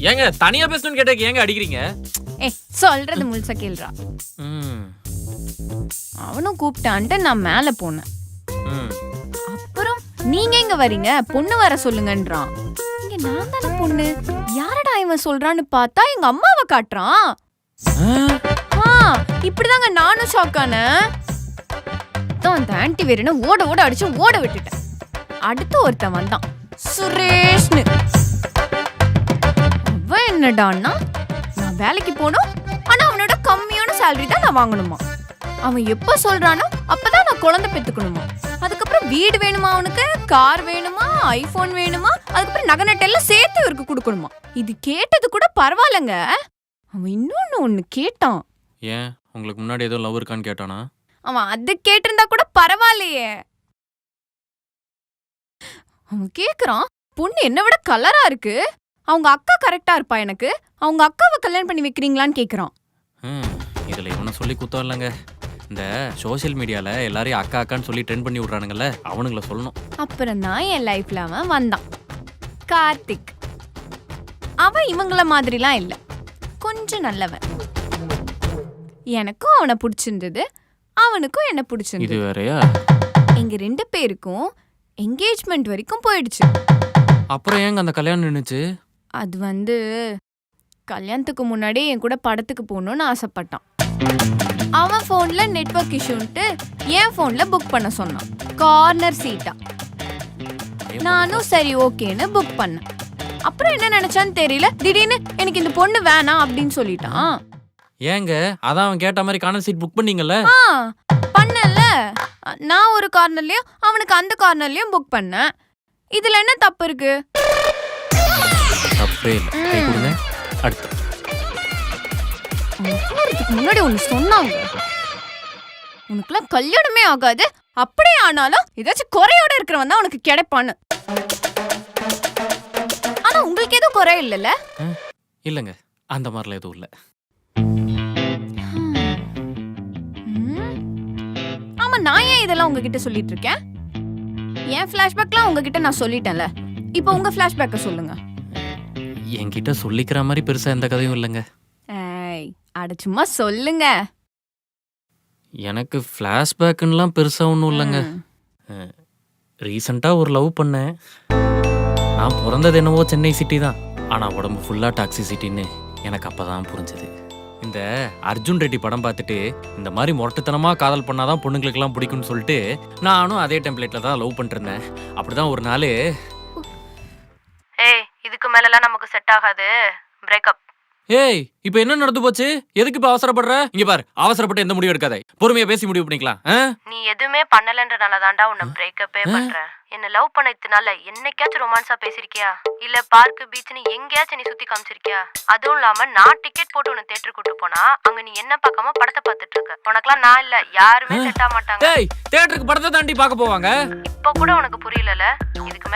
ஏங்க தனியா பேசணும்னு கேட்டதுக்கு ஏங்க அடிக்கிறீங்க? ஏ சொல்றது முழுசா கேள்றா ம், அவனும் கூப்பிட்டான்ட்டு நான் மேல போனேன். ம். அப்புறம் நீங்க எங்க வரீங்க? பொண்ணு வர சொல்லுங்கன்றான். இங்க நான் தானே பொண்ணு? யாரடா இவன் சொல்றான்னு பார்த்தா எங்க அம்மாவை காட்டுறான். ஆ? இப்படிதாங்க நானும் ஷாக் ஆனேன். தான் அந்த ஆன்டி வேறுனு ஓட ஓட அடிச்சு ஓட விட்டுட்டேன். அடுத்து ஒருத்தன் வந்தான். சுரேஷ்னு. அவன் என்னடான்னா நான் வேலைக்கு போகணும் ஆனா அவனோட கம்மியான சேலரி தான் நான் வாங்கணுமா? அவன் எப்ப சொல்றானோ அப்பதான் நான் குழந்தை பெத்துக்கணுமா? அதுக்கப்புறம் வீடு வேணுமா அவனுக்கு? கார் வேணுமா? ஐபோன் வேணுமா? அதுக்கப்புறம் நகை நட்டெல்லாம் சேர்த்து இவருக்கு கொடுக்கணுமா? இது கேட்டது கூட பரவாயில்லைங்க. அவன் இன்னொன்னு ஒண்ணு கேட்டான். ஏன்? உங்களுக்கு முன்னாடி ஏதோ லவ் இருக்கான்னு கேட்டானா? அவன் அது கேட்டிருந்தா கூட பரவாயில்லையே. அவன் கேக்குறான் பொண்ணு என்ன விட கலரா இருக்கு. அவங்க அக்கா கரெக்டா இருப்பா எனக்கு. அவங்க அக்காவை கல்யாணம் பண்ணி வைக்கிறீங்களான்னு கேக்குறான் ம், இதுல இவனை சொல்லி குத்தம் இல்லைங்க. இந்த சோஷியல் மீடியால எல்லாரையும் அக்கா அக்கான்னு சொல்லி ட்ரெண்ட் பண்ணி விட்றானுங்கல்ல அவனுங்கள சொல்லணும். அப்புறம் தான் என் லைஃப்ல அவன் வந்தான். கார்த்திக். அவன் இவங்கள மாதிரிலாம் இல்ல. கொஞ்சம் நல்லவன். எனக்கும் அவனை பிடிச்சிருந்தது. அவனுக்கும் என்ன இது பிடிச்சிருந்தது வேறயா? எங்க ரெண்டு பேருக்கும் என்கேஜ்மெண்ட் வரைக்கும் போயிடுச்சு. அப்புறம் ஏங்க அந்த கல்யாணம் நின்னுச்சு? அது வந்து கல்யாணத்துக்கு முன்னாடி என் கூட படத்துக்கு போகணும்னு ஆசைப்பட்டான். அவன் ஃபோன்ல நெட்வொர்க் இஷ்யூன்ட்டு என் ஃபோன்ல புக் பண்ண சொன்னான். கார்னர் சீட்டா நானும் சரி ஓகேன்னு புக் பண்ணேன். அப்புறம் என்ன நினைச்சான்னு தெரியல. திடீர்னு எனக்கு இந்த பொண்ணு வேணாம் அப்படின்னு சொல்லிட்டான். ஏங்க அதான் அவன் கேட்ட மாதிரி கார்னர் சீட் புக் பண்ணீங்கல்ல? ஆ பண்ணல நான் ஒரு கார்னர்லயும் அவனுக்கு அந்த கார்னர்லயும் புக் பண்ணேன். இதுல என்ன தப்பு இருக்கு? தப்பே இல்லை. கை கொடுங்க. அடுத்து. போறதுக்கு முன்னாடி ஒண்ணு சொன்னாங்க. உனக்குலாம் கல்யாணமே ஆகாது. அப்படியே ஆனாலும் ஏதாச்சும் குறையோட இருக்கிறவன் தான் உனக்கு கிடைப்பான்னு. ஆனா உங்களுக்கு எதுவும் குறை இல்லைல்ல? இல்லைங்க. அந்த மாதிரிலாம் எதுவும் இல்லை. ம். ஆமா நான் ஏன் இதெல்லாம் உங்ககிட்ட சொல்லிட்டு இருக்கேன்? என் ஃபிளாஷ்பேக்லாம் உங்ககிட்ட நான் சொல்லிட்டேன்ல. இப்போ உங்க ஃபிளாஷ்பேக்கை சொல்லுங்க. என்கிட்ட சொல்லிக்கிற மாதிரி பெருசா எந்த கதையும் இல்லைங்க. ஏய் அட சும்மா சொல்லுங்க. எனக்கு ஃப்ளாஷ்பேக்குன்னெலாம் பெருசாக ஒன்றும் இல்லைங்க. ரீசெண்டாக ஒரு லவ் பண்ணேன். நான் பிறந்தது என்னவோ சென்னை சிட்டி தான். ஆனால் உடம்பு ஃபுல்லாக டாக்ஸி சிட்டின்னு எனக்கு அப்போ தான் புரிஞ்சுது. இந்த அர்ஜுன் ரெட்டி படம் பார்த்துட்டு இந்த மாதிரி முரட்டுத்தனமாக காதல் பண்ணாதான் பொண்ணுங்களுக்கெல்லாம் பிடிக்கும்னு சொல்லிட்டு நானும் அதே டெம்ப்ளேட்டில் தான் லவ் பண்ணிருந்தேன் அப்படி தான் ஒரு நாள் இதுக்கு மேலலாம் நமக்கு செட் ஆகாது. பிரேக்கப் ஏய் இப்போ என்ன நடந்து போச்சு? எதுக்கு இப்போ அவசரப்படுற? இங்கே பார் அவசரப்பட்டு எந்த முடிவு எடுக்காதே. பொறுமையாக பேசி முடிவு பண்ணிக்கலாம் நீ எதுவுமே பண்ணலன்றனால தான்டா உன்னை பிரேக்கப்பே பண்றேன் என்ன லவ் பண்ணதுனால என்னைக்காச்சும் ரொமான்ஸா பேசிருக்கியா? இல்ல பார்க் பீச்னு எங்கேயாச்சும் நீ சுத்தி காமிச்சிருக்கியா? அதுவும் இல்லாம நான் டிக்கெட் போட்டு உன்னை தேட்டர் கூட்டு போனா அங்க நீ என்ன பார்க்காம படத்தை பார்த்துட்டு இருக்க. உனக்கெல்லாம் நான் இல்ல யாருமே செட் ஆக மாட்டாங்க. ஏய் தேட்டருக்கு படத்தை தாண்டி பார்க்க போவாங்க? இப்ப கூட உனக்கு புரியலல? இதுக்கு